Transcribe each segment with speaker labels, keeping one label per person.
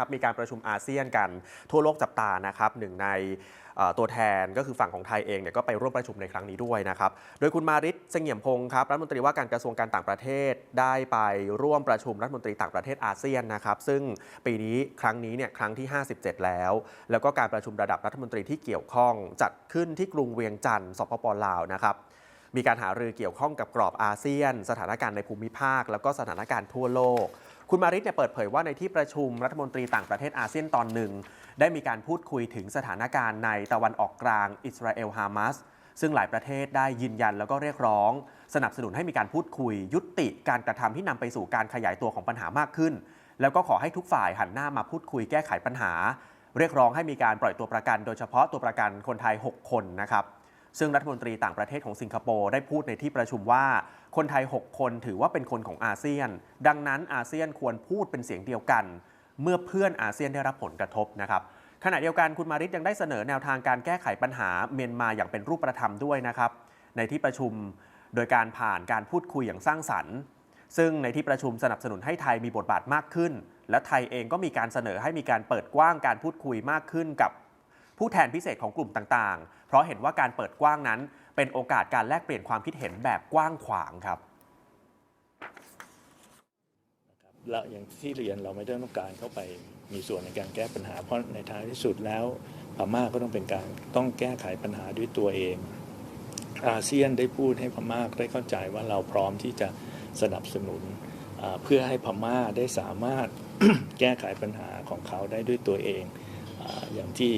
Speaker 1: ครับมีการประชุมอาเซียนกันทั่วโลกจับตานะครับหนึ่งในตัวแทนก็คือฝั่งของไทยเองเนี่ยก็ไปร่วมประชุมในครั้งนี้ด้วยนะครับ โดยคุณมาริศเสงี่ยมพงศ์ครับรัฐมนตรีว่าการกระทรวงการต่างประเทศได้ไปร่วมประชุมรัฐมนตรีต่างประเทศอาเซียนนะครับ ซึ่งปีนี้ครั้งนี้เนี่ยครั้งที่ 57 แล้ว แล้วก็การประชุมระดับรัฐมนตรีที่เกี่ยวข้องจัดขึ้นที่กรุงเวียงจันทร์สปปลาวนะครับมีการหารือเกี่ยวข้องกับกรอบอาเซียน สถานการณ์ในภูมิภาค แล้วก็สถานการณ์ทั่วโลก คุณมาริศเนี่ยเปิดเผยว่าในที่ประชุมรัฐมนตรีต่างประเทศอาเซียนตอนหนึ่ง ได้มีการพูดคุยถึงสถานการณ์ในตะวันออกกลางอิสราเอลฮามาสซึ่งหลายประเทศได้ยืนยันแล้วก็เรียกร้อง สนับสนุนให้มีการพูดคุย ยุติการกระทำที่นำไปสู่การขยายตัวของปัญหามากขึ้น แล้วก็ขอให้ทุกฝ่ายหันหน้ามาพูดคุยแก้ไขปัญหา เรียกร้องให้มีการปล่อยตัวประกัน โดยเฉพาะตัวประกันคนไทย 6 คนนะครับ ซึ่งรัฐมนตรีต่างประเทศของสิงคโปร์ได้พูดในที่ประชุมว่า คนไทย 6 คนถือว่าเป็นคนของอาเซียน ดังนั้นอาเซียนควรพูดเป็นเสียงเดียวกัน เมื่อเพื่อนอาเซียนได้รับผลกระทบนะครับขณะเดียวกันคุณมาริศยังได้เสนอแนวทางการแก้ไขปัญหาเมียนมาอย่างเป็นรูปธรรมด้วยนะครับในที่ประชุมโดยการผ่านการพูดคุยอย่างสร้างสรรค์ ซึ่งในที่ประชุมสนับสนุนให้ไทยมีบทบาทมากขึ้น และไทยเองก็มีการเสนอให้มีการเปิดกว้างการพูดคุยมากขึ้นกับ ผู้แทนพิเศษของกลุ่มต่างๆ เพราะเห็นว่าการเปิดกว้างนั้น เป็นโอกาสการแลกเปลี่ยนความคิดเห็นแบบกว้างขวางครับ
Speaker 2: แล้วอย่างที่เรียนเราไม่ได้ต้องการเข้าไปมีส่วนในการแก้ปัญหา เพราะในท้ายที่สุดแล้วพม่าก็ต้องเป็นการต้องแก้ไขปัญหาด้วยตัวเอง อาเซียนได้พูดให้พม่าได้เข้าใจว่าเราพร้อมที่จะสนับสนุนเพื่อให้พม่าได้สามารถแก้ไขปัญหาของเขาได้ด้วยตัวเองออย่างที่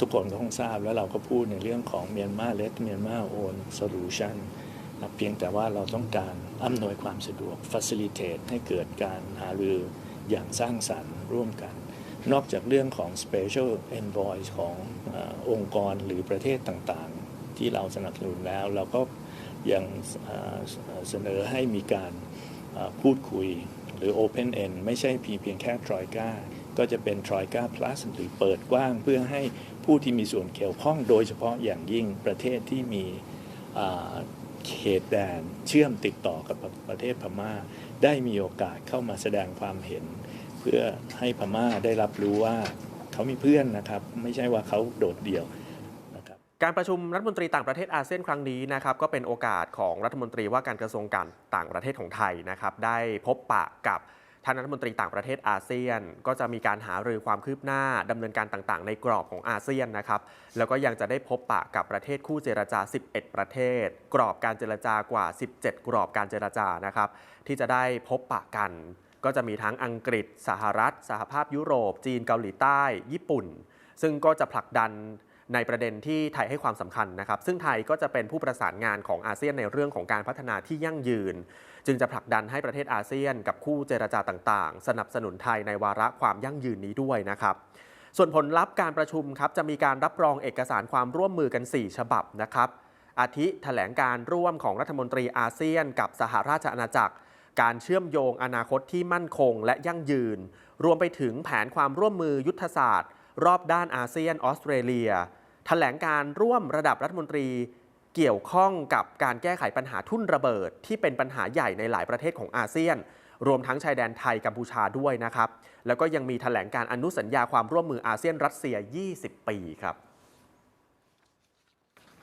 Speaker 2: ทุกคนก็คงทราบแล้วเราก็พูดในเรื่องของเมียนมาเลสเมียนมาโอนโซลูชันเพียงแต่ว่าเราต้องการอำนวยความสะดวก facilitate ให้เกิดการหารืออย่างสร้างสรรค์ร่วมกัน นอกจากเรื่องของ special envoy ขององค์กรหรือประเทศต่างๆ ที่เราสนับสนุนแล้ว เราก็ยังเสนอให้มีการพูดคุยหรือ open end ไม่ใช่เพียงเพียงแค่ Troika ก็จะเป็น Troika plus หรือเปิดกว้างเพื่อให้ผู้ที่มีส่วนเกี่ยวข้องโดยเฉพาะอย่างยิ่งประเทศที่มีเขตแดนเชื่อมติดต่อกับประเทศพม่า ได้มีโอกาสเข้ามาแสดงความเห็น เพื่อให้พม่าได้รับรู้ว่าเขามีเพื่อนนะครับ ไม่ใช่ว่าเขาโดดเดี่ยวนะครับ
Speaker 1: การประชุมรัฐมนตรีต่างประเทศอาเซียนครั้งนี้นะครับก็เป็นโอกาสของรัฐมนตรีว่าการกระทรวงการต่างประเทศของไทยนะครับได้พบปะกับ ท่านรัฐมนตรีต่างประเทศอาเซียน ก็จะมีการหารือความคืบหน้าดำเนินการต่างๆ ในกรอบของอาเซียนนะครับแล้วก็ยังจะได้พบปะกับประเทศคู่เจรจา 11 ประเทศ กรอบการเจรจากว่า 17 กรอบการเจรจานะครับที่จะได้พบปะกัน ก็จะมีทั้งอังกฤษ สหรัฐ สหภาพยุโรป จีนเกาหลีใต้ ญี่ปุ่น ซึ่งก็จะผลักดัน ในประเด็นที่ไทยให้ความสำคัญนะครับ ซึ่งไทยก็จะเป็นผู้ประสานงานของอาเซียนในเรื่องของการพัฒนาที่ยั่งยืน จึงจะผลักดันให้ประเทศอาเซียน กับคู่เจรจาต่างๆ สนับสนุนไทยในวาระความยั่งยืนนี้ด้วยนะครับส่วนผลลัพธ์การประชุมครับจะมีการรับรองเอกสารความร่วมมือกัน 4 ฉบับนะครับ อาทิแถลงการร่วมของรัฐมนตรีอาเซียน กับสหราชอาณาจักร การเชื่อมโยงอนาคตที่มั่นคงและยั่งยืน รวมไปถึงแผนความร่วมมือยุทธศาสตร์ รอบด้านอาเซียนออสเตรเลีย แถลงการร่วมระดับรัฐมนตรีเกี่ยวข้องกับการแก้ไขปัญหาทุ่นระเบิด ที่เป็นปัญหาใหญ่ในหลายประเทศของอาเซียน รวมทั้งชายแดนไทยกัมพูชาด้วยนะครับ แล้วก็ยังมีแถลงการอนุสัญญาความร่วมมืออาเซียนรัสเซีย 20 ปีครับ